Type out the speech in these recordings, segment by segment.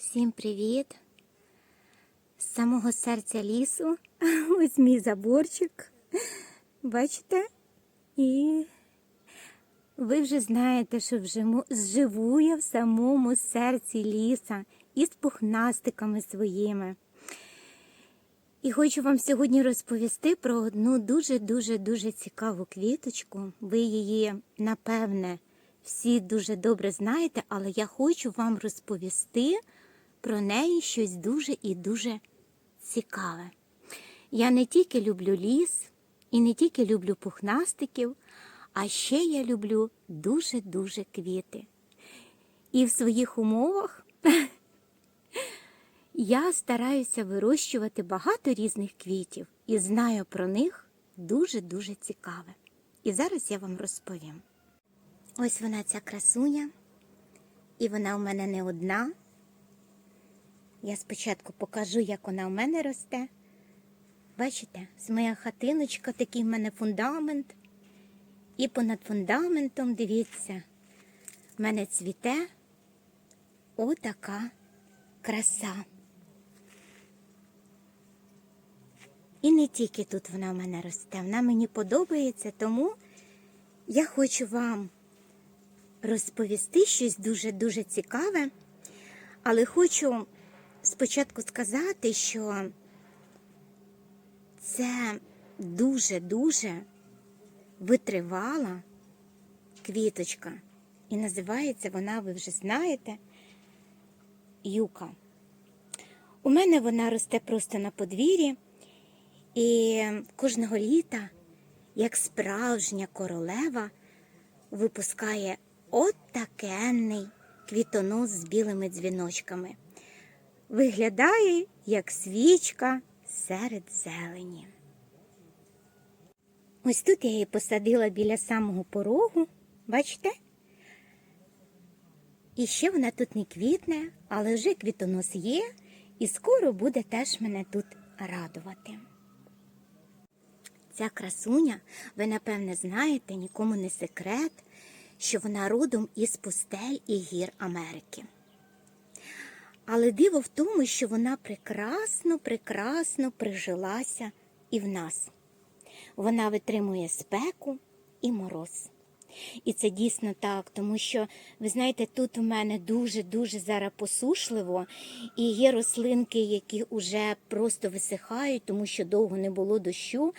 Всім привіт! З самого серця лісу. Ось мій заборчик. Бачите? І ви вже знаєте, що вживу, живу я в самому серці ліса із пухнастиками своїми. І хочу вам сьогодні розповісти про одну дуже-дуже-дуже цікаву квіточку. Ви її, напевне, всі дуже добре знаєте, але я хочу вам розповісти про неї щось дуже і дуже цікаве. Я не тільки люблю ліс і не тільки люблю пухнастиків, а ще я люблю дуже-дуже квіти. І в своїх умовах я стараюся вирощувати багато різних квітів і знаю про них дуже-дуже цікаве. І зараз я вам розповім. Ось вона ця красуня, і вона у мене не одна. Я спочатку покажу, як вона у мене росте. Бачите, з моя хатиночка, такий в мене фундамент. І понад фундаментом, дивіться, в мене цвіте отака краса. І не тільки тут вона в мене росте, вона мені подобається, тому я хочу вам розповісти щось дуже-дуже цікаве, але хочу спочатку сказати, що це дуже-дуже витривала квіточка. І називається вона, ви вже знаєте, юка. У мене вона росте просто на подвір'ї, і кожного літа, як справжня королева, випускає отакенний квітонос з білими дзвіночками. Виглядає як свічка серед зелені. Ось тут я її посадила біля самого порогу, бачите? І ще вона тут не квітне, але вже квітонос є, і скоро буде теж мене тут радувати. Ця красуня, ви напевне знаєте, нікому не секрет, що вона родом із пустель і гір Америки. Але диво в тому, що вона прекрасно, прекрасно прижилася і в нас. Вона витримує спеку і мороз. І це дійсно так, тому що, ви знаєте, тут у мене дуже-дуже зараз посушливо, і є рослинки, які вже просто висихають, тому що довго не було дощу,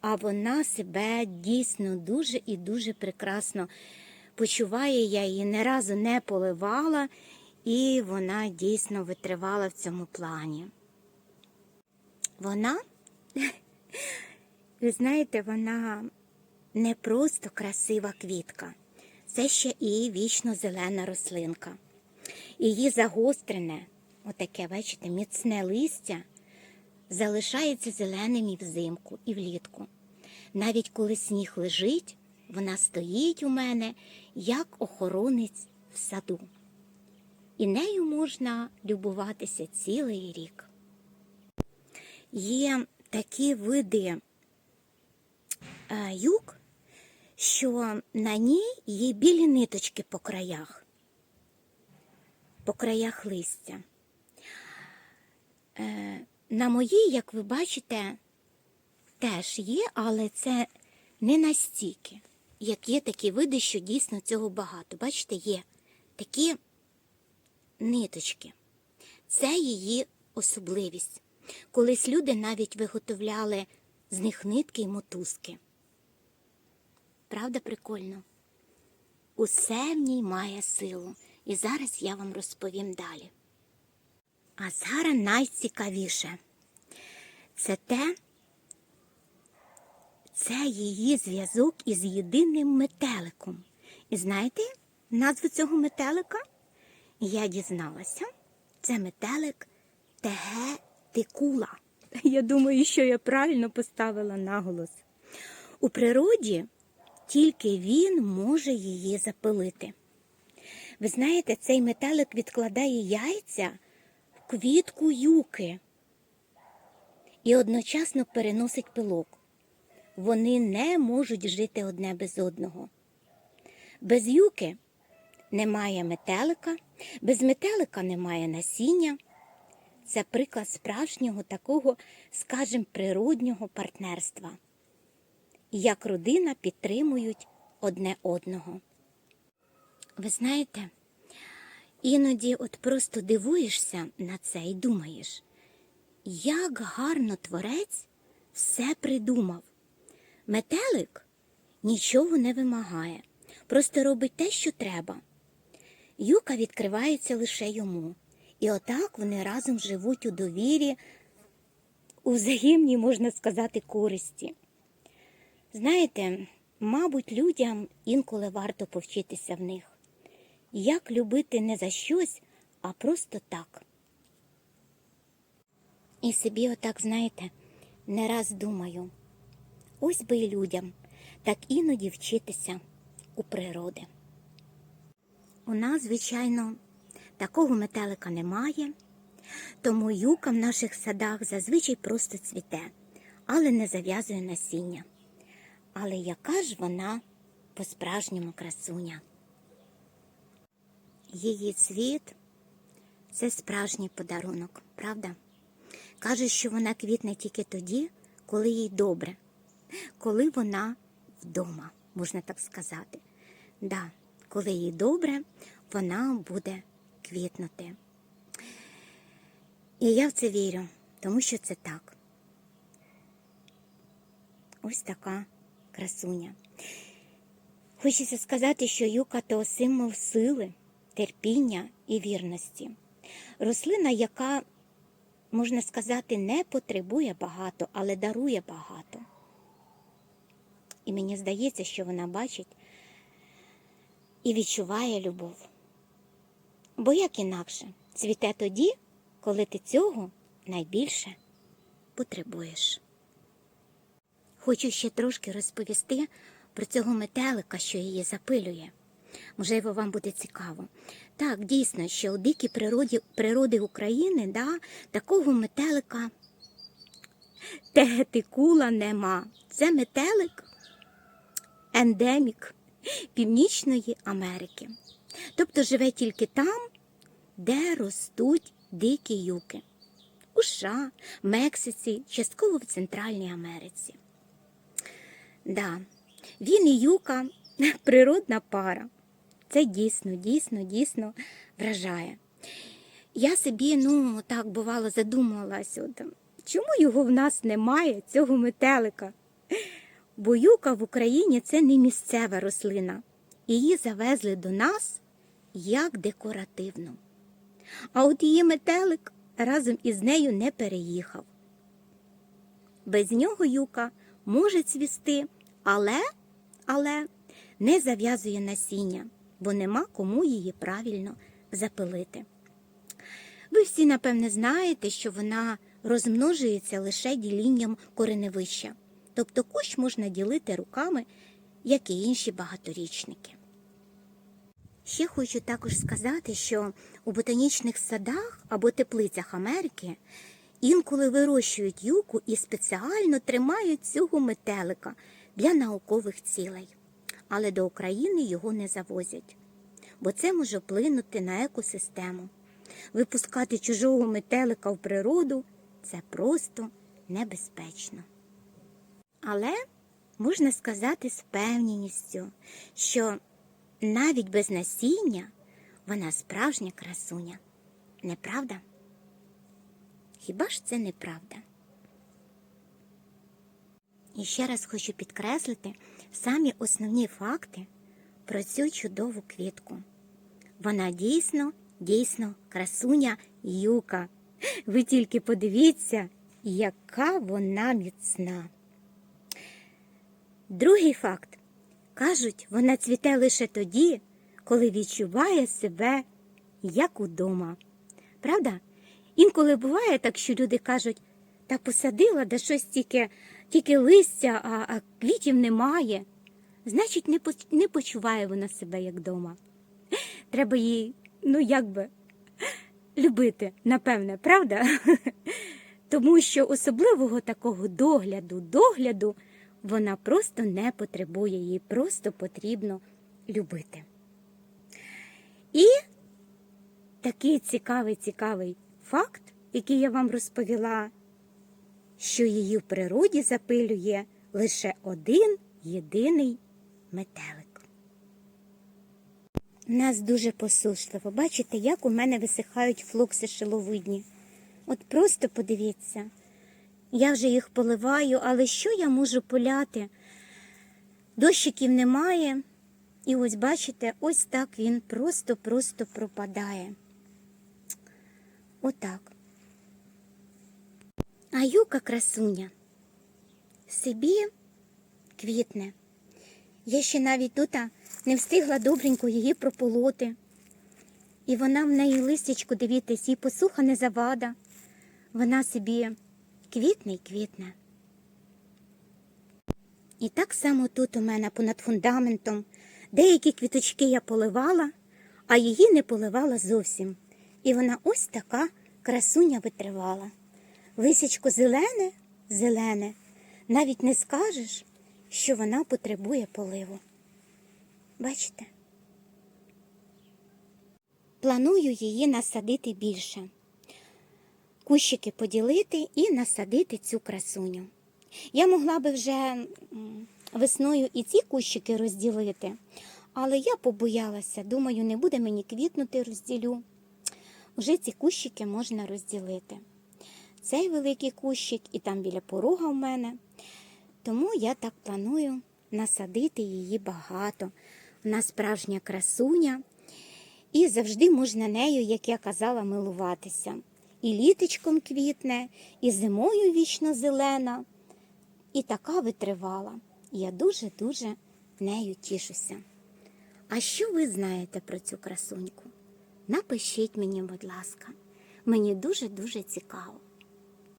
а вона себе дійсно дуже і дуже прекрасно почуває. Я її не разу не поливала, і вона дійсно витривала в цьому плані. Вона, ви знаєте, вона не просто красива квітка, це ще і вічно зелена рослинка. Її загострене, отаке, бачите, міцне листя залишається зеленим і взимку, і влітку. Навіть коли сніг лежить, вона стоїть у мене як охоронець в саду. І нею можна любуватися цілий рік. Є такі види е, юг, що на ній є білі ниточки по краях, по краях листя. Е, на моїй, як ви бачите, теж є, але це не настільки, як є такі види, що дійсно цього багато. Бачите, є такі ниточки. Це її особливість. Колись люди навіть виготовляли з них нитки й мотузки. Правда, прикольно? Усе в ній має силу. І зараз я вам розповім далі. А зараз найцікавіше це те, це її зв'язок із єдиним метеликом. І знаєте назву цього метелика? Я дізналася, це метелик Теге Тикула. Я думаю, що я правильно поставила наголос. У природі тільки він може її запилити. Ви знаєте, цей метелик відкладає яйця в квітку юки і одночасно переносить пилок. Вони не можуть жити одне без одного. Без юки немає метелика, Без метелика немає насіння. Це приклад справжнього такого, скажімо, природнього партнерства. Як родина підтримують одне одного. Ви знаєте, іноді от просто дивуєшся на це і думаєш, як гарно творець все придумав. Метелик нічого не вимагає, просто робить те, що треба. Юка відкривається лише йому. І отак вони разом живуть у довірі, у взаємній, можна сказати, користі. Знаєте, мабуть, людям інколи варто повчитися в них. Як любити не за щось, а просто так. І собі отак, знаєте, не раз думаю, ось би і людям так іноді вчитися у природи. У нас, звичайно, такого метелика немає, тому юка в наших садах зазвичай просто цвіте, але не зав'язує насіння. Але яка ж вона по-справжньому красуня? Її цвіт це справжній подарунок, правда? Кажуть, що вона квітне тільки тоді, коли їй добре, коли вона вдома, можна так сказати. Да, коли їй добре, вона буде квітнути. І я в це вірю, тому що це так. Ось така красуня. Хочеться сказати, що юка то символ сили, терпіння і вірності. Рослина, яка, можна сказати, не потребує багато, але дарує багато. І мені здається, що вона бачить і відчуває любов. Бо як інакше цвіте тоді, коли ти цього найбільше потребуєш. Хочу ще трошки розповісти про цього метелика, що її запилює. Можливо, вам буде цікаво. Так, дійсно, що у дикій природі природи України да, такого метелика тегетикула нема. Це метелик ендемік Північної Америки. Тобто живе тільки там, де ростуть дикі юки. У США, Мексиці, частково в Центральній Америці. Да, він і юка природна пара. Це дійсно, дійсно, дійсно вражає. Я собі, ну, так бувало, задумувалася, от, чому його в нас немає, цього метелика? Бо юка в Україні це не місцева рослина. Її завезли до нас як декоративну. А от її метелик разом із нею не переїхав. Без нього юка може цвісти, але, але не зав'язує насіння, бо нема кому її правильно запилити. Ви всі, напевне, знаєте, що вона розмножується лише ділінням кореневища, тобто кущ можна ділити руками, як і інші багаторічники. Ще хочу також сказати, що у ботанічних садах або теплицях Америки інколи вирощують юку і спеціально тримають цього метелика для наукових цілей, але до України його не завозять, бо це може вплинути на екосистему. Випускати чужого метелика в природу це просто небезпечно. Але можна сказати з певністю, що навіть без насіння вона справжня красуня. Неправда? Хіба ж це неправда? І ще раз хочу підкреслити самі основні факти про цю чудову квітку. Вона дійсно, дійсно красуня юка. Ви тільки подивіться, яка вона міцна. Другий факт. Кажуть, вона цвіте лише тоді, коли відчуває себе як удома. Правда? Інколи буває так, що люди кажуть, та посадила, да щось тільки, тільки листя, а, а квітів немає. Значить, не, не почуває вона себе як вдома. Треба її, ну як би, любити, напевне, правда? Тому що особливого такого догляду, догляду вона просто не потребує, їй просто потрібно любити. І такий цікавий цікавий факт, який я вам розповіла, що її в природі запилює лише один єдиний метелик. У нас дуже посушливо. Бачите, як у мене висихають флокси шиловидні. От просто подивіться. Я вже їх поливаю, але що я можу поляти? Дощиків немає. І ось бачите, ось так він просто-просто пропадає. Отак. А юка красуня собі квітне. Я ще навіть тут не встигла добренько її прополоти. І вона в неї листячку, дивіться, їй посуха не завада. Вона собі квітне й квітне. І так само тут у мене понад фундаментом. Деякі квіточки я поливала, а її не поливала зовсім. І вона ось така красуня витривала. Лисячко зелене, зелене, навіть не скажеш, що вона потребує поливу. Бачите? Планую її насадити більше. Кущики поділити і насадити цю красуню. Я могла би вже весною і ці кущики розділити, але я побоялася, думаю, не буде мені квітнути, розділю. Уже ці кущики можна розділити. Цей великий кущик і там біля порога в мене. Тому я так планую насадити її багато. Вона справжня красуня, і завжди можна нею, як я казала, милуватися. І літочком квітне, і зимою вічно зелена, і така витривала. Я дуже-дуже нею тішуся. А що ви знаєте про цю красуньку? Напишіть мені, будь ласка, мені дуже-дуже цікаво.